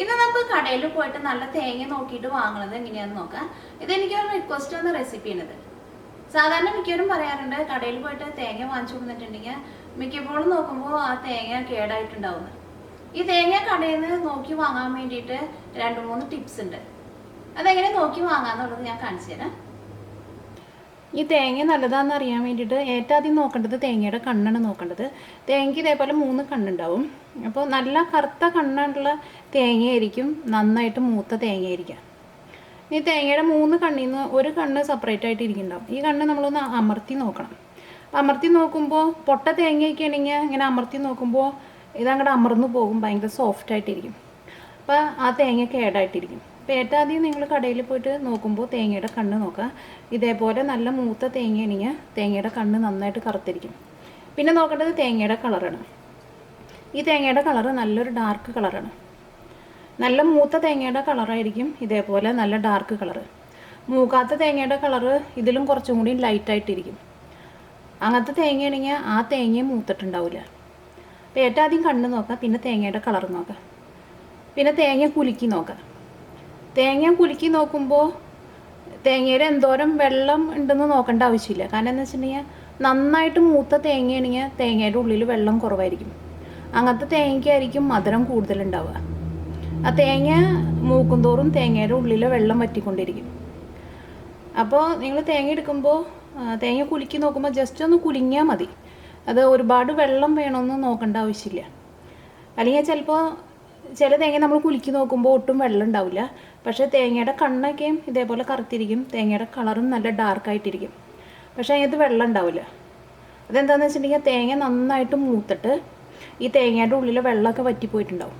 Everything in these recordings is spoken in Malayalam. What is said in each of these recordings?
ഇന്ന് നമുക്ക് കടയിൽ പോയിട്ട് നല്ല തേങ്ങ നോക്കിയിട്ട് വാങ്ങുന്നത് എങ്ങനെയാന്ന് നോക്കാം. ഇതെനിക്ക് ഒരു റിക്വസ്റ്റ് വന്ന റെസിപ്പിയാണിത് സാധാരണ മിക്കവരും പറയാറുണ്ട് കടയിൽ പോയിട്ട് തേങ്ങ വാങ്ങിച്ചു കൊടുത്തിട്ടുണ്ടെങ്കിൽ മിക്കപ്പോഴും നോക്കുമ്പോൾ ആ തേങ്ങ കേടായിട്ടുണ്ടാവുന്നത് ഈ തേങ്ങ കടയിൽ നിന്ന് നോക്കി വാങ്ങാൻ വേണ്ടിയിട്ട് രണ്ട് മൂന്ന് ടിപ്സ് ഉണ്ട്. അതെങ്ങനെ നോക്കി വാങ്ങാന്നുള്ളത് ഞാൻ കാണിച്ചു തരാം. ഈ തേങ്ങ നല്ലതാണെന്ന് അറിയാൻ വേണ്ടിയിട്ട് ഏറ്റവും ആദ്യം നോക്കേണ്ടത് തേങ്ങയുടെ കണ്ണാണ് നോക്കേണ്ടത്. തേങ്ങയ്ക്ക് ഇതേപോലെ മൂന്ന് കണ്ണുണ്ടാവും. അപ്പോൾ നല്ല കറുത്ത കണ്ണുള്ള തേങ്ങയായിരിക്കും നന്നായിട്ട് മൂത്ത തേങ്ങയായിരിക്കാം ഈ തേങ്ങയുടെ മൂന്ന് കണ്ണിൽ നിന്ന് ഒരു കണ്ണ് സെപ്പറേറ്റ് ആയിട്ട് ഇരിക്കുന്നുണ്ടാവും. ഈ കണ്ണ് നമ്മളൊന്ന് അമർത്തി നോക്കണം. അമർത്തി നോക്കുമ്പോൾ പൊട്ട തേങ്ങയൊക്കെ ആണെങ്കിൽ ഇങ്ങനെ അമർത്തി നോക്കുമ്പോൾ ഇതങ്ങോട്ട് അമർന്നു പോകും. ഭയങ്കര സോഫ്റ്റ് ആയിട്ടിരിക്കും. അപ്പോൾ ആ തേങ്ങ കേടായിട്ടിരിക്കും. ആദ്യം നിങ്ങൾ കടയിൽ പോയിട്ട് നോക്കുമ്പോൾ തേങ്ങയുടെ കണ്ണ് നോക്കുക ഇതേപോലെ നല്ല മൂത്ത തേങ്ങയാണെങ്കിൽ തേങ്ങയുടെ കണ്ണ് നന്നായിട്ട് കറുത്തിരിക്കും. പിന്നെ നോക്കേണ്ടത് തേങ്ങയുടെ കളറാണ് ഈ തേങ്ങയുടെ കളറ് നല്ലൊരു ഡാർക്ക് കളറാണ് നല്ല മൂത്ത തേങ്ങയുടെ കളറായിരിക്കും ഇതേപോലെ നല്ല ഡാർക്ക് കളറ് മൂക്കാത്ത തേങ്ങയുടെ കളറ് ഇതിലും കുറച്ചും കൂടി ലൈറ്റായിട്ടിരിക്കും അങ്ങനത്തെ തേങ്ങയാണെങ്കിൽ ആ തേങ്ങയും മൂത്തിട്ടുണ്ടാവില്ല അപ്പോൾ ഏറ്റവും ആദ്യം കണ്ണ് നോക്കാം പിന്നെ തേങ്ങയുടെ കളർ നോക്കാം. പിന്നെ തേങ്ങ കുലുക്കി നോക്കാം. തേങ്ങ കുലുക്കി നോക്കുമ്പോൾ തേങ്ങയിൽ എന്തോരം വെള്ളം ഉണ്ടെന്ന് നോക്കേണ്ട ആവശ്യമില്ല. കാരണം എന്ന് വെച്ചിട്ടുണ്ടെങ്കിൽ നന്നായിട്ട് മൂത്ത തേങ്ങയാണെങ്കിൽ തേങ്ങയുടെ ഉള്ളിൽ വെള്ളം കുറവായിരിക്കും. അങ്ങനത്തെ തേങ്ങയ്ക്കായിരിക്കും മധുരം കൂടുതലുണ്ടാവുക. ആ തേങ്ങ മൂക്കും തോറും തേങ്ങയുടെ ഉള്ളിൽ വെള്ളം വറ്റിക്കൊണ്ടിരിക്കും. അപ്പോൾ നിങ്ങൾ തേങ്ങ എടുക്കുമ്പോൾ തേങ്ങ കുലുക്കി നോക്കുമ്പോൾ ജസ്റ്റ് ഒന്ന് കുലുങ്ങിയാൽ മതി. അത് ഒരുപാട് വെള്ളം വേണമെന്ന് നോക്കേണ്ട ആവശ്യമില്ല. അല്ലെങ്കിൽ ചിലപ്പോൾ ചില തേങ്ങ നമ്മൾ കുലുക്കി നോക്കുമ്പോൾ ഒട്ടും വെള്ളം ഉണ്ടാവില്ല. പക്ഷേ തേങ്ങയുടെ കണ്ണൊക്കെയും ഇതേപോലെ കറുത്തിരിക്കും. തേങ്ങയുടെ കളറും നല്ല ഡാർക്കായിട്ടിരിക്കും പക്ഷേ അതിനകത്ത് വെള്ളം ഉണ്ടാവില്ല. അതെന്താണെന്ന് വെച്ചിട്ടുണ്ടെങ്കിൽ തേങ്ങ നന്നായിട്ട് മൂത്തിട്ട് ഈ തേങ്ങയുടെ ഉള്ളിലെ വെള്ളമൊക്കെ വറ്റിപ്പോയിട്ടുണ്ടാവും.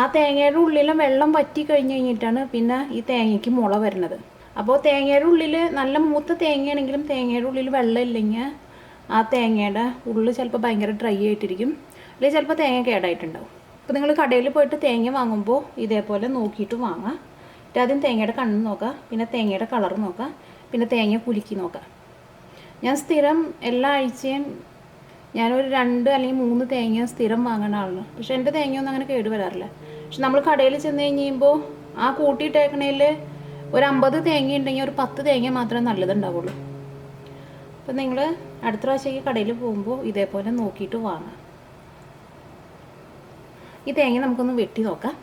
ആ തേങ്ങയുടെ ഉള്ളിലെ വെള്ളം വറ്റി കഴിഞ്ഞ് കഴിഞ്ഞിട്ടാണ് പിന്നെ ഈ തേങ്ങയ്ക്ക് മുള വരുന്നത്. അപ്പോൾ തേങ്ങയുടെ ഉള്ളിൽ നല്ല മൂത്ത തേങ്ങയാണെങ്കിലും തേങ്ങയുടെ ഉള്ളിൽ വെള്ളം ഇല്ലെങ്കിൽ ആ തേങ്ങയുടെ ഉള്ളിൽ ചിലപ്പോൾ ഭയങ്കര ഡ്രൈ ആയിട്ടിരിക്കും. അല്ലെങ്കിൽ ചിലപ്പോൾ തേങ്ങ കേടായിട്ടുണ്ടാവും. അപ്പോൾ നിങ്ങൾ കടയിൽ പോയിട്ട് തേങ്ങ വാങ്ങുമ്പോൾ ഇതേപോലെ നോക്കിയിട്ട് വാങ്ങാം. എന്നിട്ട് ആദ്യം തേങ്ങയുടെ കണ്ണ് നോക്കുക പിന്നെ തേങ്ങയുടെ കളർ നോക്കുക പിന്നെ തേങ്ങ കുലുക്കി നോക്കുക ഞാൻ സ്ഥിരം എല്ലാ ആഴ്ചയും ഞാനൊരു രണ്ട് അല്ലെങ്കിൽ മൂന്ന് തേങ്ങ സ്ഥിരം വാങ്ങുന്ന ആളാണ്. പക്ഷെ എന്റെ തേങ്ങയൊന്നും അങ്ങനെ കേട് വരാറില്ല. പക്ഷെ നമ്മൾ കടയിൽ ചെന്ന് കഴിഞ്ഞുമ്പോൾ ആ കൂട്ടിയിട്ടേക്കണേൽ ഒരു അമ്പത് തേങ്ങ ഉണ്ടെങ്കിൽ ഒരു പത്ത് തേങ്ങ മാത്രമേ നല്ലതുണ്ടാവുള്ളൂ. അപ്പം നിങ്ങൾ അടുത്ത പ്രാവശ്യം കടയിൽ പോകുമ്പോൾ ഇതേപോലെ നോക്കിയിട്ട് വാങ്ങാം. ഈ തേങ്ങ നമുക്കൊന്ന് വെട്ടി നോക്കാം.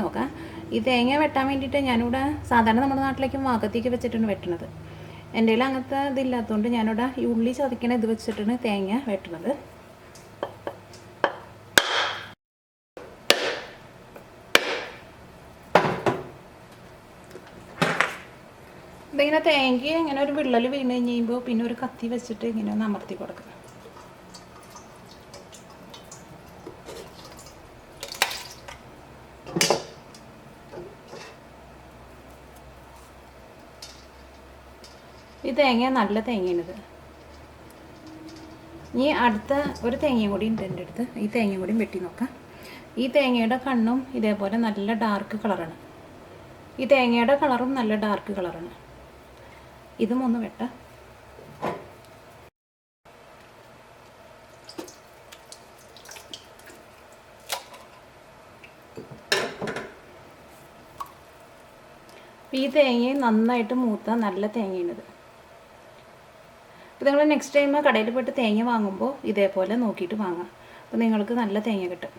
നോക്കാം. ഈ തേങ്ങ വെട്ടാൻ വേണ്ടിയിട്ട് ഞാനിവിടെ സാധാരണ നമ്മുടെ നാട്ടിലേക്ക് വാക്കത്തേക്ക് വെച്ചിട്ടാണ് വെട്ടണത്. എന്റെ കയ്യിൽ അങ്ങനത്തെ ഇതില്ലാത്തതുകൊണ്ട് ഞാനിവിടെ ഈ ഉള്ളി ചതക്കണ ഇത് വെച്ചിട്ടാണ് തേങ്ങ വെട്ടണത്. ഇതിങ്ങനെ തേങ്ങ ഇങ്ങനെ ഒരു വിള്ളൽ വീണ് കഴിഞ്ഞ് കഴിയുമ്പോൾ പിന്നെ ഒരു കത്തി വെച്ചിട്ട് ഇങ്ങനെ ഒന്ന് അമർത്തി കൊടുക്കുക ഈ തേങ്ങ നല്ല തേങ്ങയാണിത്. ഇനി അടുത്ത ഒരു തേങ്ങയും കൂടി ഉണ്ട് എന്റെ അടുത്ത്. ഈ തേങ്ങയും കൂടി വെട്ടി നോക്കാം. ഈ തേങ്ങയുടെ കണ്ണും ഇതേപോലെ നല്ല ഡാർക്ക് കളറാണ് ഈ തേങ്ങയുടെ കളറും നല്ല ഡാർക്ക് കളറാണ് ഇതും ഒന്ന് വെട്ട. ഈ തേങ്ങയും നന്നായിട്ട് മൂത്ത നല്ല തേങ്ങയാണിത്. അപ്പോൾ നിങ്ങൾ നെക്സ്റ്റ് ടൈം കടയിൽ പോയിട്ട് തേങ്ങ വാങ്ങുമ്പോൾ ഇതേപോലെ നോക്കിയിട്ട് വാങ്ങാം. അപ്പോൾ നിങ്ങൾക്ക് നല്ല തേങ്ങ കിട്ടും.